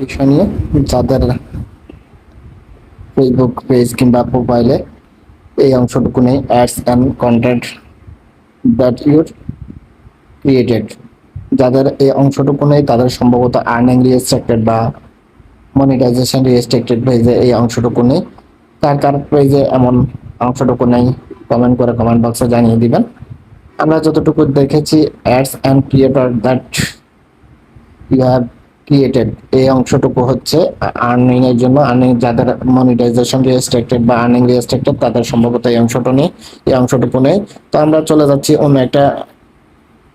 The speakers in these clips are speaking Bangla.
বিষয় নিয়ে যাদের ফেসবুক পেজ কিংবা প্রোফাইলে এই অংশটুকু নেই ads and content that your created যাদের এই অংশটুকু নেই, তাদের সম্ভবত আর্নিং রিয়েস্ট্রাক্টেড বা মনিটাইজেশন রিয়েস্ট্রাক্টেড পেজে এই অংশটুকু নেই। কার কার পেজে এমন অংশটুকু নেই কমেন্ট করে কমেন্ট বক্সে জানিয়ে দিবেন। আমরা যতটুকু দেখেছি ads and creator that you have created এই অংশটুকু হচ্ছে আর্নিং এর জন্য আর্নিং যাদের মনিটাইজেশন রেস্ট্রিক্টেড বা আর্নিং রেস্ট্রিক্টেড তাদের সম্ভবত এই অংশটা নেই, এই অংশটুকু নেই। তো আমরা চলে যাচ্ছি অন্য একটা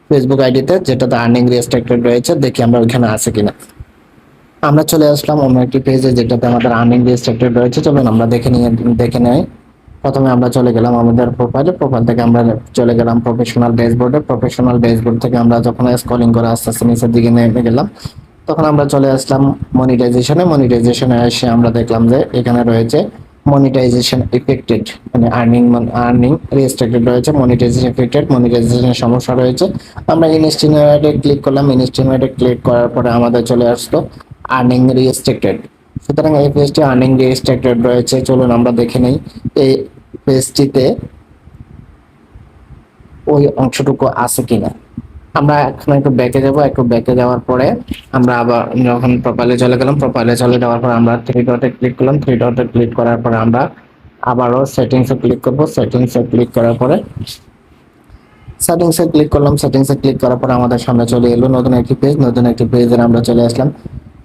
ফেসবুক আইডিতে যেটাতে আর্নিং রেস্ট্রিক্টেড রয়েছে, দেখি আমরা ওইখানে আছে কিনা। আমরা চলে আসলাম অন্য একটি পেজে যেটাতে আমাদের আর্নিং রেস্ট্রিক্টেড রয়েছে। চলুন আমরা দেখে নিয়ে, দেখে নেই। প্রথমে আমরা চলে গেলাম আমাদের প্রোফাইলে প্রোফাইল থেকে আমরা চলে গেলাম প্রফেশনাল ড্যাশবোর্ডে প্রফেশনাল ড্যাশবোর্ড থেকে আমরা যখন স্ক্রলিং করে আস্তে আস্তে নিচের দিকে নেমে গেলাম তখন আমরা চলে আসলাম মনিটাইজেশনে মনিটাইজেশনে এসে আমরা দেখলাম যে এখানে রয়েছে মনিটাইজেশন এফেক্টেড মানে আর্নিং আর্নিং রেস্ট্রিক্টেড রয়েছে মনিটাইজেশন এফেক্টেড মনিটাইজেশনের সমস্যা রয়েছে। আমরা ইনস্টিমেটে ক্লিক করলাম ইনস্টিমেটে ক্লিক করার পরে আমাদের চলে আসলো আর্নিং রেস্ট্রিক্টেড সুতরাং এই পেজটি আর্নিং রেস্ট্রিক্টেড রয়েছে। চলুন আমরা দেখে নিই। এই পেজটিতে ওই অংশটুকু আছে কিনা। আমরা এখন একটু ব্যাকে যাব, একটু ব্যাকে যাওয়ার পরে আমরা আবার যখন প্রোফাইলে চলে গেলাম প্রোফাইলে চলে যাওয়ার পর আমরা থ্রি ডটে ক্লিক করলাম থ্রি ডটে ক্লিক করার পরে আমরা আবারও সেটিংসে ক্লিক করব। সেটিংসে ক্লিক করার পরে সেটিংসে ক্লিক করলাম সেটিংসে ক্লিক করার পরে আমাদের সামনে চলে এলো নতুন একটি পেজ নতুন একটি পেজের আমরা চলে আসলাম।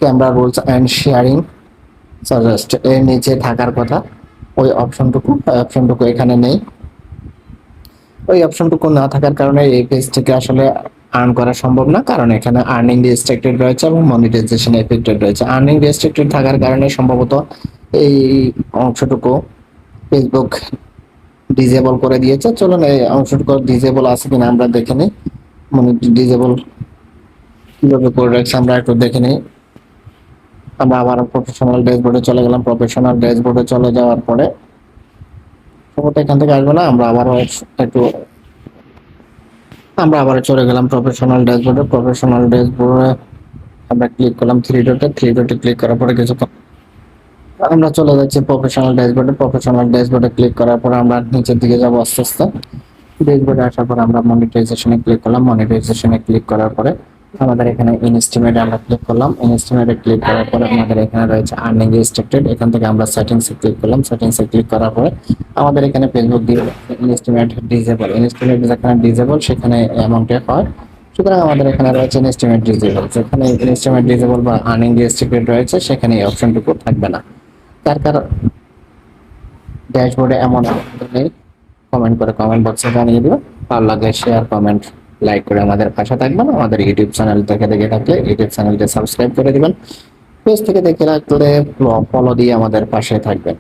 Camera rules and sharing suggest এর নিচে থাকার কথা। ওই অপশনটুকু অপশনটুকু এখানে নেই। ওই অপশনটুকু না থাকার কারণে এই পেজ থেকে আসলে আর্ন করা সম্ভব না, কারণ এখানে আর্নিং রেস্ট্রিক্টেড রয়েছে এবং মনিটাইজেশন এফেক্টেড রয়েছে। আর্নিং রেস্ট্রিক্টেড থাকার কারণে সম্ভবত এই অংশটুকু ফেসবুক ডিজেবল করে দিয়েছে। চলুন এই অংশটুকু ডিজেবল আছে কিনা আমরা দেখে নিই। মানে ডিজেবল কীভাবে করে রাখছে আমরা একটু দেখে নিই। আমরা আবার প্রফেশনাল ড্যাশবোর্ডে চলে গেলাম। প্রফেশনাল ড্যাশবোর্ডে চলে যাওয়ার পরে, সম্ভবত এখান থেকে আসবে না, আমরা আবারও একটু আমরা আবার চলে গেলাম প্রফেশনাল ড্যাশবোর্ডে প্রফেশনাল ড্যাশবোর্ডে আমরা ক্লিক করলাম থ্রি ডটে থ্রি ডটে ক্লিক করার পরে কিছু আমরা চলে যাচ্ছি প্রফেশনাল ড্যাশবোর্ডে প্রফেশনাল ড্যাশবোর্ডে ক্লিক করার পরে আমরা নিচের দিকে যাব আস্তে আস্তে। ড্যাশবোর্ডে আসার পরে আমরা মনিটাইজেশনে ক্লিক করলাম। মনিটাইজেশনে ক্লিক করার পরে আমাদের এখানে ইনস্টিমেটে আমরা ক্লিক করলাম। ইনস্টিমেটে ক্লিক করার পরে আমাদের এখানে রয়েছে আর্নিং রেস্ট্রিক্টেড এখান থেকে আমরা সেটিংসে ক্লিক করলাম। সেটিংসে ক্লিক করার পরে আমাদের এখানে ফেসবুক দিয়ে ইনস্টিমেট ডিজেবল ইনস্টিমেট যেখানে ডিজেবল সেখানে অ্যামাউন্টে হয়। সুতরাং আমাদের এখানে রয়েছে ইনস্টিমেট ডিজেবল যেখানে ইনস্টিমেট ডিজেবল বা আর্নিং রেস্ট্রিক্টেড রয়েছে, সেখানে এই অপশনটুকু থাকবে না। তার কারণ ড্যাশবোর্ডে এমন কমেন্ট করে কমেন্ট বক্সে জানিয়ে দিবেন ভালো লাগে শেয়ার কমেন্ট লাইক করে আমাদের পাশে থাকবেন, আমাদের ইউটিউব চ্যানেল থেকে দেখে থাকলে ইউটিউব চ্যানেলটা সাবস্ক্রাইব করে দিবেন। পেজ থেকে দেখে রাখলে ফলো দিয়ে আমাদের পাশে থাকবেন।